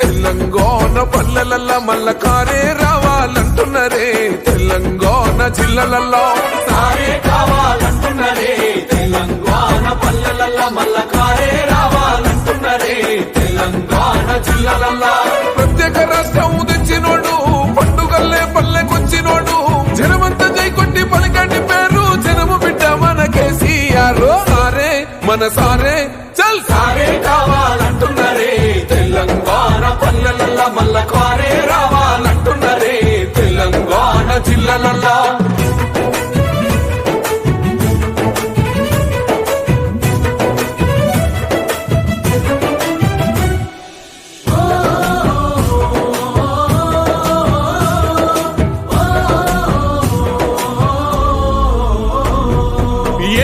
తెలంగాణ పల్లెలల్ల మల్ల కారే రావాలంటున్నారే. తెలంగాణ జిల్లలల్లో సారే కావాలంటున్నారే తెలంగాణ పల్లెలల్ల మల్ల కారే రావాలంటున్నారే. తెలంగాణ జిల్లలల్లా ప్రత్యేక రాష్ట్రం తెచ్చినోడు పండుగల్లే పల్లెకొచ్చినోడు. జనమంతా జై కొట్టి పలికండి పేరు జనము బిడ్డ మన కేసీఆర్ సారే మన సారే.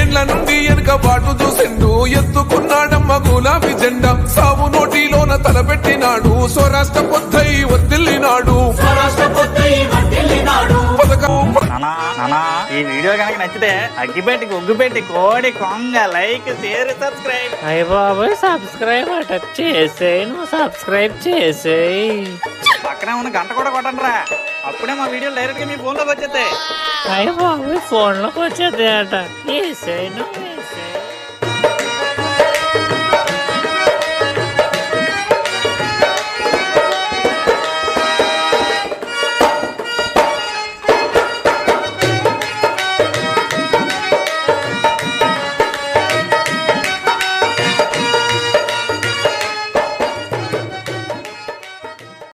ఏండ్ల నుండి వెనుక బాటు చూసిండు ఎత్తుకున్నాడమ్మ గులాబీ జెండా. సావు నోటిలోన తలపెట్టినాడు స్వరాష్ట్ర పొద్దై వర్దిల్లినాడు ఈ వీడియో కనుక నచ్చితే అగ్గిపెట్టి ఒగ్గుపెట్టి కోడి కొంగ లైక్ షేర్ సబ్స్క్రైబ్. అయ్య బాబాయ్ సబ్స్క్రైబ్ అట చేసేయి నువ్వు సబ్స్క్రైబ్ చేసేయి. పక్కనే ఉన్న గంట కూడా కొట్టండి రా అప్పుడే మా వీడియోలు డైరెక్ట్గా మీ ఫోన్లోకి వచ్చేస్తాయి. అయ్య బాబాయ్ ఫోన్లోకి వచ్చేది అట చేసేయి నువ్వు